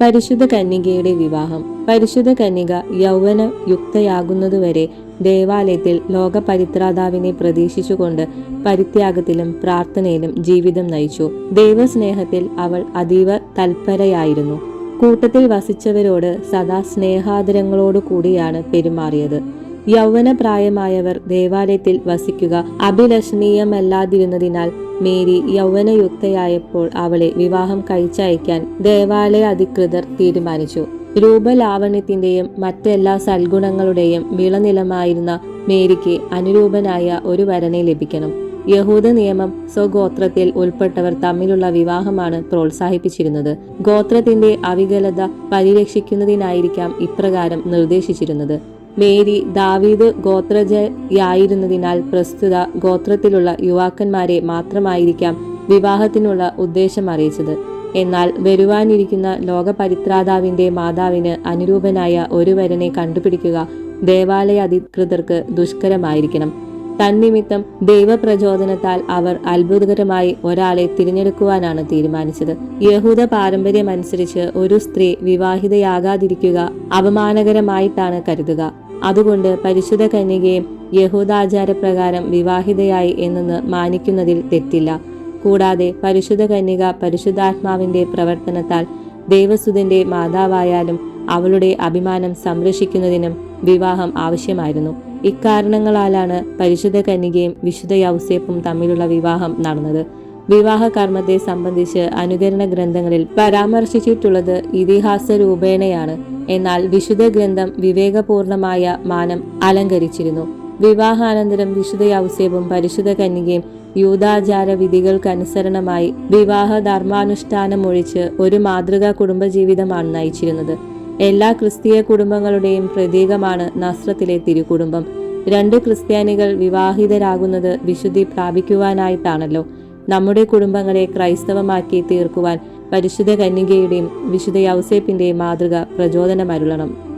പരിശുദ്ധ കന്യകയുടെ വിവാഹം. പരിശുദ്ധ കന്യക യൗവന യുക്തയാകുന്നതുവരെ ദേവാലയത്തിൽ ലോകപരിത്രാതാവിനെ പ്രതീക്ഷിച്ചുകൊണ്ട് പരിത്യാഗത്തിലും പ്രാർത്ഥനയിലും ജീവിതം നയിച്ചു. ദൈവസ്നേഹത്തിൽ അവൾ അതീവ തൽപരയായിരുന്നു. കൂട്ടത്തിൽ വസിച്ചവരോട് സദാ സ്നേഹാദരങ്ങളോടു കൂടിയാണ് പെരുമാറിയത്. യൗവന പ്രായമായവർ ദേവാലയത്തിൽ വസിക്കുക അഭിലഷണീയമല്ലാതിരുന്നതിനാൽ മേരി യൗവനയുക്തയായപ്പോൾ അവളെ വിവാഹം കഴിച്ചയക്കാൻ ദേവാലയ അധികൃതർ തീരുമാനിച്ചു. രൂപലാവണ്യത്തിന്റെയും മറ്റെല്ലാ സൽഗുണങ്ങളുടെയും വിളനിലമായിരുന്ന മേരിക്ക് അനുരൂപനായ ഒരു വരനെ ലഭിക്കണം. യഹൂദ നിയമം സ്വഗോത്രത്തിൽ ഉൾപ്പെട്ടവർ തമ്മിലുള്ള വിവാഹമാണ് പ്രോത്സാഹിപ്പിച്ചിരുന്നത്. ഗോത്രത്തിന്റെ അവികലത പരിരക്ഷിക്കുന്നതിനായിരിക്കാം ഇപ്രകാരം നിർദ്ദേശിച്ചിരുന്നത്. മേരി ദാവീദ് ഗോത്രജയായിരുന്നതിനാൽ പ്രസ്തുത ഗോത്രത്തിലുള്ള യുവാക്കന്മാരെ മാത്രമായിരിക്കാം വിവാഹത്തിനുള്ള ഉദ്ദേശം അറിയിച്ചത്. എന്നാൽ വരുവാനിരിക്കുന്ന ലോകപരിത്രാതാവിന്റെ മാതാവിന് അനുരൂപനായ ഒരുവരനെ കണ്ടുപിടിക്കുക ദേവാലയ അധികൃതർക്ക് ദുഷ്കരമായിരിക്കണം. തന്നിമിത്തം ദൈവപ്രചോദനത്താൽ അവർ അത്ഭുതകരമായി ഒരാളെ തിരഞ്ഞെടുക്കുവാനാണ് തീരുമാനിച്ചത്. യഹൂദ പാരമ്പര്യമനുസരിച്ച് ഒരു സ്ത്രീ വിവാഹിതയാകാതിരിക്കുക അപമാനകരമായിട്ടാണ് കരുതുക. അതുകൊണ്ട് പരിശുദ്ധ കന്യകയെ യഹൂദാചാരപ്രകാരം വിവാഹിതയായി എന്നെന്ന് മാനിക്കുന്നതിൽ തെറ്റില്ല. കൂടാതെ പരിശുദ്ധ കന്യക പരിശുദ്ധാത്മാവിന്റെ പ്രവർത്തനത്താൽ ദേവസുതന്റെ മാതാവായാലും അവളുടെ അഭിമാനം സംരക്ഷിക്കുന്നതിനും വിവാഹം ആവശ്യമായിരുന്നു. ഇക്കാരണങ്ങളാലാണ് പരിശുദ്ധ കന്യകയും വിശുദ്ധ യൗസേപ്പും തമ്മിലുള്ള വിവാഹം നടന്നത്. വിവാഹ കർമ്മത്തെ സംബന്ധിച്ച് അനുകരണ ഗ്രന്ഥങ്ങളിൽ പരാമർശിച്ചിട്ടുള്ളത് ഇതിഹാസ രൂപേണയാണ് എന്നാൽ വിശുദ്ധ ഗ്രന്ഥം വിവേകപൂർണമായ മാനം അലങ്കരിച്ചിരുന്നു. വിവാഹാനന്തരം വിശുദ്ധ യൗസേപ്പും പരിശുദ്ധ കന്യകയും യൂതാചാര വിധികൾക്കനുസരണമായി വിവാഹ ധർമാനുഷ്ഠാനമൊഴിച്ച് ഒരു മാതൃകാ കുടുംബജീവിതമാണ് നയിച്ചിരുന്നത്. എല്ലാ ക്രിസ്തീയ കുടുംബങ്ങളുടെയും പ്രതീകമാണ് നസ്രത്തിലെ തിരുകുടുംബം രണ്ട് ക്രിസ്ത്യാനികൾ വിവാഹിതരാകുന്നത് വിശുദ്ധി പ്രാപിക്കുവാനായിട്ടാണല്ലോ. നമ്മുടെ കുടുംബങ്ങളെ ക്രൈസ്തവമാക്കി തീർക്കുവാൻ പരിശുദ്ധ കന്യകയുടെയും വിശുദ്ധ യൗസേപ്പിന്റെയും മാതൃക പ്രചോദനമരുളണം.